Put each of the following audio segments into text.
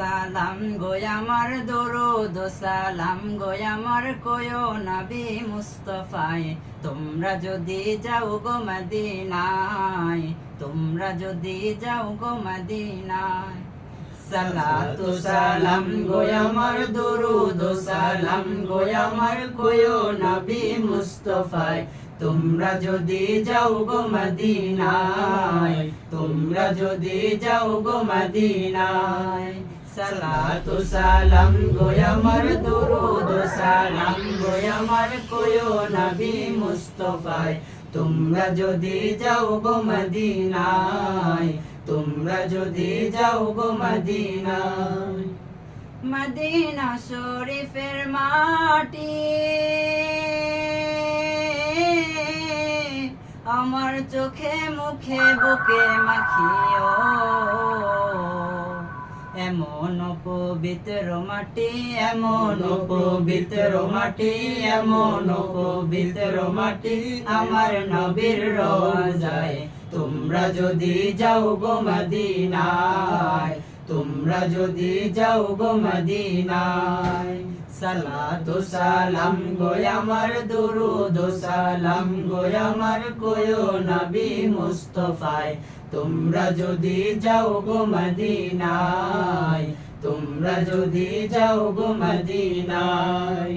সালাম গো আমার দরুদ, সালাম গো আমার কয়ো নবী মুস্তফায়। তোমরা যদি যাও গো মদিনায়, তোমরা যদি যাও গো মদিনায়। সালাতু সালাম গো আমার দরুদ, সালাম গো আমার কয়ো নবী মুস্তফায়। তোমরা যদি যাও গো মদিনায়, তোমরা যদি যাও গো মদিনায়। সালাতু সালাম গো আমার দরুদ সালাম গো আমার কয়ো নবী মুস্তফায়। তোমরা যদি যাও গো মদিনায়, তোমরা যদি যাও গো মদিনায়। মদিনা শরীফের মাটি, আমার চোখে মুখে বুকে মাখিও। এমন পবিত্র মাটি, এমন পবিত্র মাটি, এমন পবিত্র মাটি আমার নবীর রোজায় তোমরা যদি যাও গো মদিনায়, তোমরা যদি যাও গো মদিনায়। সালাতু সালাম গো আমার, দুরুদ সালাম গো আমার কোয়ো নবী মুস্তফায়। তোমরা যদি যাও গো মদিনায়, তোমরা যদি যাও গো মদিনায়।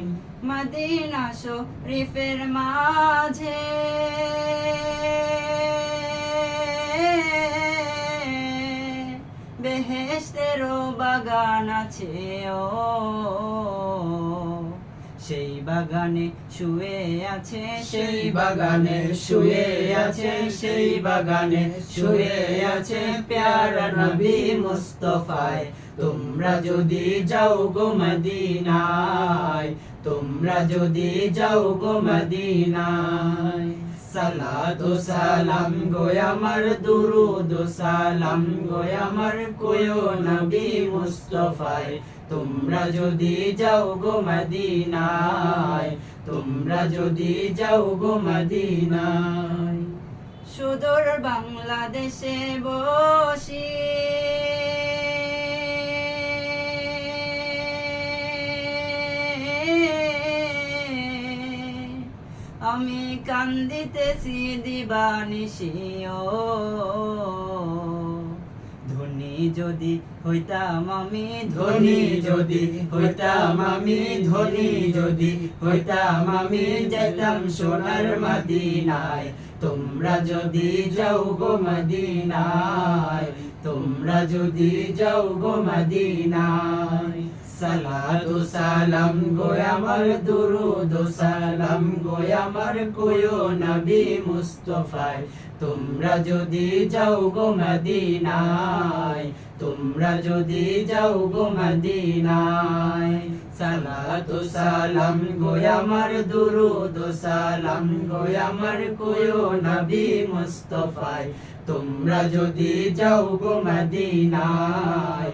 মদিনা শরীফের মাঝে বেহেস্তেরও বাগান আছে, ও সেই বাগানে শুয়ে আছে, সেই বাগানে শুয়ে আছে, সেই বাগানে শুয়ে আছে প্যারা নবী মুস্তফায়। তোমরা যদি যাও গো মদিনায়, তোমরা যদি যাও গো মদিনায়। সালাতু সালাম গো আমার দুরুদ সালাম গো আমার কোয়ো নবী মুস্তফায়। তোমরা যদি যাও গো মদিনায়, তোমরা যদি যাও গো মদিনায়। সুদূর বাংলাদেশে বসি। আমি কান্দিতেছি দিবানিশিও ধনী যদি হইতাম আমি ধনী যদি হইতাম আমি ধনী যদি হইতাম আমি যেতাম সোনার মদিনায়। তোমরা যদি যাও গো মদিনায় তোমরা যদি যাও গো মদিনায়। সালাতু সালাম গো আমার দুরুদ সালাম গো আমার কোয়ো নবী মুস্তফায়। তোমরা যদি যাও গো মদিনায়, তোমরা যদি যাও গো মদিনায়। সালাতু সালাম গো আমার দুরুদ সালাম গো আমার কোয়ো নবী মুস্তফায়। তোমরা যদি যাও গো মদিনায়